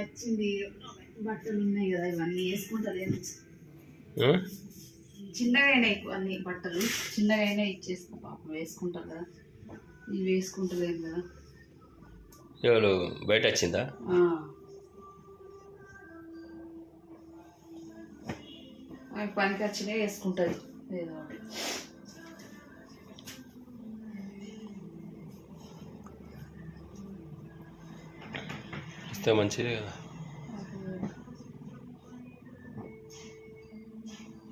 వచ్చింది. బట్టలు ఉన్నాయి కదా ఇవన్నీ వేసుకుంటలేదు అన్ని బట్టలు. పాపం వేసుకుంటారు కదా. ఇవి వేసుకుంటలేదు కదా. ఎవరు? బయట వచ్చిందా? పనికి వచ్చినాయి వేసుకుంటుంది. ఏదో ఒకటి. ఇస్తే మంచిది కదా.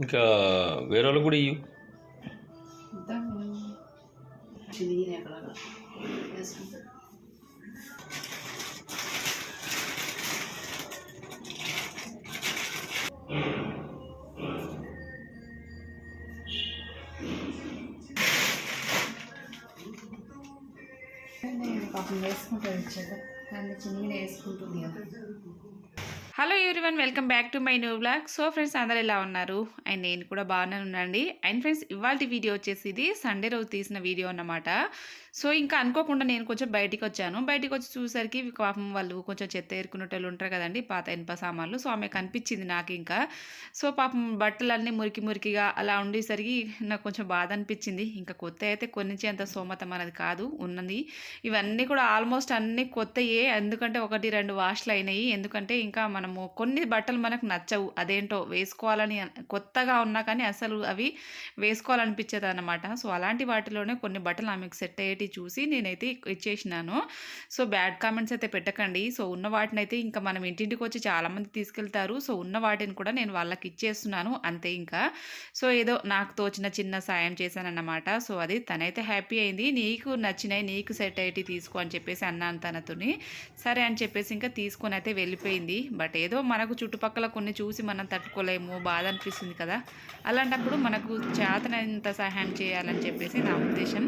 ఇంకా వేరే వాళ్ళు కూడా ఇయ్యు. అంతా వేసుకుంటారు పాపం వేసుకుంటుంది ఇచ్చాడు వేసుకుంటుంది hello everyone welcome back to my new blog so friends అందరు ఎలా ఉన్నారు? అండ్ నేను కూడా బాగానే ఉన్నానండి. అండ్ ఫ్రెండ్స్ ఇవాళ వీడియో వచ్చేసి ఇది సండే రోజు తీసిన వీడియో అన్నమాట. సో ఇంకా అనుకోకుండా నేను కొంచెం బయటికి వచ్చాను బయటికి వచ్చి చూసరికి పాపం వాళ్ళు కొంచెం చెత్త ఏరుకునేటోళ్ళు ఉంటారు కదండి పాత ఇనుప సామాన్లు. సో ఆమె కనిపించింది నాకు ఇంకా. సో పాపం బట్టలన్నీ మురికి మురికిగా అలా ఉండేసరికి నాకు కొంచెం బాధ అనిపించింది. ఇంకా కొత్త అయితే కొన్నించేంత సోమతం అనేది కాదు ఉన్నది. ఇవన్నీ కూడా ఆల్మోస్ట్ అన్నీ కొత్తయే. ఎందుకంటే ఒకటి రెండు వాష్లు అయినాయి. ఎందుకంటే ఇంకా మనము కొన్ని బట్టలు మనకు నచ్చవు. అదేంటో వేసుకోవాలని కొత్తగా ఉన్నా కానీ అసలు అవి వేసుకోవాలనిపించేది అనమాట సో అలాంటి వాటిలోనే కొన్ని బట్టలు ఆమెకు సెట్ అయ్యేటి చూసి నేనైతే ఇచ్చేసినాను. సో బ్యాడ్ కామెంట్స్ అయితే పెట్టకండి. సో ఉన్న వాటిని అయితే ఇంకా మనం ఇంటింటికి వచ్చి చాలామంది తీసుకెళ్తారు. సో ఉన్న వాటిని కూడా నేను వాళ్ళకి ఇచ్చేస్తున్నాను. అంతే ఇంకా. సో ఏదో నాకు తోచిన చిన్న సాయం చేశానన్నమాట. సో అది తనైతే హ్యాపీ అయింది. నీకు నచ్చినాయి నీకు సెట్ అయ్యేటి తీసుకో అని చెప్పేసి అన్నాను తనతోని. సరే అని చెప్పేసి ఇంకా తీసుకొని అయితే వెళ్ళిపోయింది. బట్ ఏదో మనకు చుట్టుపక్కల కొన్ని చూసి మనం తట్టుకోలేము బాధ అనిపిస్తుంది కదా. అలాంటప్పుడు మనకు చేతనంత సహాయం చేయాలని చెప్పేసి నా ఉద్దేశం.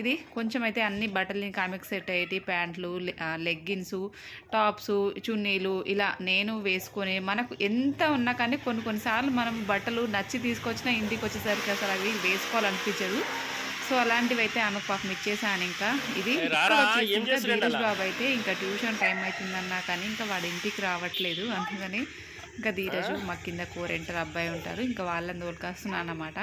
ఇది కొంచెం అయితే అన్ని బట్టలని కామిక్ సెట్ అయ్యేటి ప్యాంట్లు లెగ్గిన్స్ టాప్స్ చున్నీలు ఇలా నేను వేసుకొని మనకు ఎంత ఉన్నా కానీ కొన్ని కొన్నిసార్లు మనం బట్టలు నచ్చి తీసుకొచ్చినా ఇంటికి వచ్చేసరికి అసలు అవి వేసుకోవాలనిపించదు. సో అలాంటివి అయితే ఆమెకు పాపం ఇచ్చేసాను ఇంకా. ఇది ఇంకా ధీరజ్? బాబు అయితే ఇంకా ట్యూషన్ టైం అవుతుందన్నా కానీ ఇంకా వాడు ఇంటికి రావట్లేదు. అందుకని ఇంకా ధీరజు మా కింద కోరెంటర్ అబ్బాయి ఉంటారు. ఇంకా వాళ్ళని తోలుకొస్తున్నాను అనమాట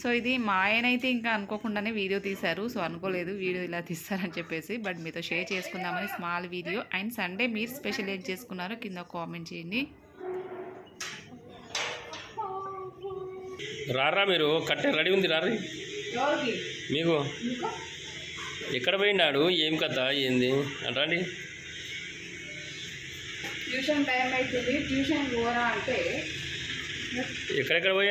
సో ఇది మా ఆయన అయితే ఇంకా అనుకోకుండానే వీడియో తీశారు. సో అనుకోలేదు వీడియో ఇలా తీస్తారని చెప్పేసి. బట్ మీతో షేర్ చేసుకుందామని స్మాల్ వీడియో. అండ్ సండే మీరు స్పెషల్ ఏం చేసుకున్నారో కింద కామెంట్ చేయండి. రారా మీరు? కట్టే రెడీ ఉంది రారీ? మీకు? ఎక్కడ పోయినాడు ఏం కథ? ఏంది? అంటండి ట్యూషన్ టైం అవుతుంది ట్యూషన్ పోరా అంటే ఎక్కడెక్కడ పోయి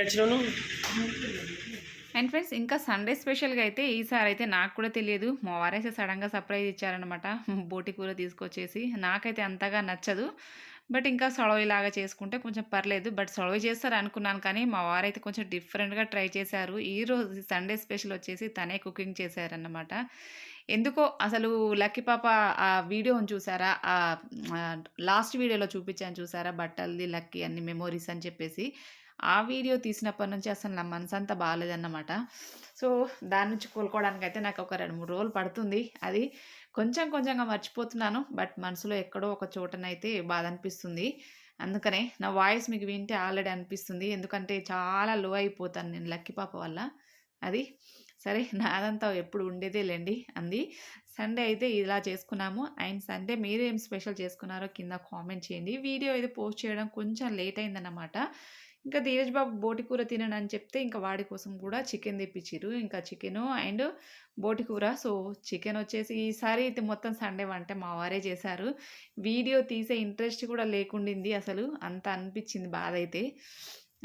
అండ్ ఫ్రెండ్స్ ఇంకా సండే స్పెషల్గా అయితే ఈసారి అయితే నాకు కూడా తెలియదు. మా వారైతే సడన్గా సర్ప్రైజ్ ఇచ్చారనమాట బోటి కూర తీసుకొచ్చేసి. నాకైతే అంతగా నచ్చదు. బట్ ఇంకా సొడవలాగా చేసుకుంటే కొంచెం పర్లేదు. బట్ సొడవ చేస్తారు అనుకున్నాను కానీ మా వారైతే కొంచెం డిఫరెంట్గా ట్రై చేశారు. ఈ రోజు సండే స్పెషల్ వచ్చేసి తనే కుకింగ్ చేశారన్నమాట. ఎందుకో అసలు లక్కీ పాప ఆ వీడియోని చూసారా? ఆ లాస్ట్ వీడియోలో చూపించాను చూసారా? బట్టలది లక్కీ అన్ని మెమోరీస్ అని చెప్పేసి. ఆ వీడియో తీసినప్పటి నుంచి అసలు నా మనసు అంతా బాగాలేదన్నమాట సో దాని నుంచి కోలుకోవడానికి అయితే నాకు ఒక రెండు మూడు రోజులు పడుతుంది. అది కొంచెం కొంచెంగా మర్చిపోతున్నాను. బట్ మనసులో ఎక్కడో ఒక చోటనైతే బాధ అనిపిస్తుంది అందుకనే నా వాయిస్ మీకు వింటే ఆల్రెడీ అనిపిస్తుంది. ఎందుకంటే చాలా లో అయిపోతాను నేను లక్కీ పాప వల్ల. అది సరే నాదంతా ఎప్పుడు ఉండేదే లేండి అంది. సండే అయితే ఇలా చేసుకున్నాము. అండ్ సండే మీరు ఏం స్పెషల్ చేసుకున్నారో కింద కామెంట్ చేయండి. వీడియో అయితే పోస్ట్ చేయడం కొంచెం లేట్ అయిందన్నమాట. ఇంకా ధీరజ్ బాబు బోటి కూర తినను అని చెప్తే ఇంకా వాడి కోసం కూడా చికెన్ తెప్పించారు ఇంకా చికెను అండ్ బోటి కూర. సో చికెన్ వచ్చేసి ఈసారి అయితే మొత్తం సండే వంట మా వారే చేశారు. వీడియో తీసే ఇంట్రెస్ట్ కూడా లేకుండింది అసలు. అంత అనిపించింది బాధ అయితే.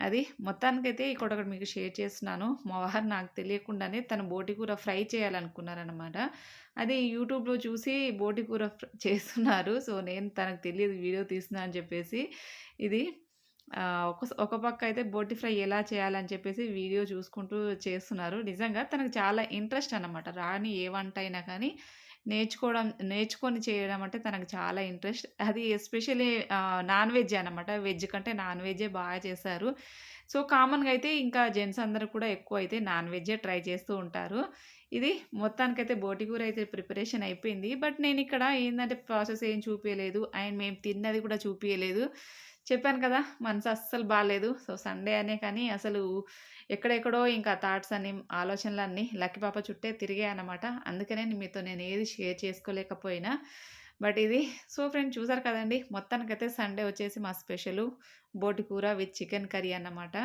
అది మొత్తానికైతే ఇక్కడ ఒకటి మీకు షేర్ చేస్తున్నాను. మా వారు నాకు తెలియకుండానే తన బోటి కూర ఫ్రై చేయాలనుకున్నారనమాట అది యూట్యూబ్లో చూసి బోటి కూర చేస్తున్నారు. సో నేను తనకు తెలియదు వీడియో తీస్తున్నా అని చెప్పేసి. ఇది ఒక ఒక పక్క అయితే బోటి ఫ్రై ఎలా చేయాలని చెప్పేసి వీడియో చూసుకుంటూ చేస్తున్నారు. నిజంగా తనకు చాలా ఇంట్రెస్ట్ అన్నమాట. రాని ఏ వంట అయినా కానీ నేర్చుకోవడం నేర్చుకొని చేయడం అంటే తనకు చాలా ఇంట్రెస్ట్. అది ఎస్పెషల్లీ నాన్ వెజ్ అనమాట వెజ్ కంటే నాన్ వెజ్జే బాగా చేశారు సో కామన్గా అయితే ఇంకా జెంట్స్ అందరూ కూడా ఎక్కువ అయితే నాన్ వెజ్జే ట్రై చేస్తూ ఉంటారు. ఇది మొత్తానికైతే బోటి కూర అయితే ప్రిపరేషన్ అయిపోయింది. బట్ నేను ఇక్కడ ఏంటంటే ప్రాసెస్ ఏం చూపించలేదు అండ్ మేము తిన్నది కూడా చూపించలేదు చెప్పాను కదా! మనసు అస్సలు బాగాలేదు సో సండే అనే కానీ అసలు ఎక్కడెక్కడో ఇంకా థాట్స్ అన్ని ఆలోచనలు అన్నీ లక్కీ పాప చుట్టే తిరిగాయన్నమాట అందుకనే మీతో నేను ఏది షేర్ చేసుకోలేకపోయినా. బట్ ఇది సో ఫ్రెండ్ చూసారు కదండి! మొత్తానికైతే సండే వచ్చేసి మా స్పెషల్ బోటి కూర విత్ చికెన్ కర్రీ అన్నమాట.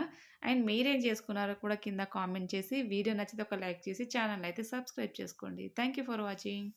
అండ్ మీరేం చేసుకున్నారో కూడా కింద కామెంట్ చేసి వీడియో నచ్చితే ఒక లైక్ చేసి ఛానల్ అయితే సబ్స్క్రైబ్ చేసుకోండి. Thank you for watching.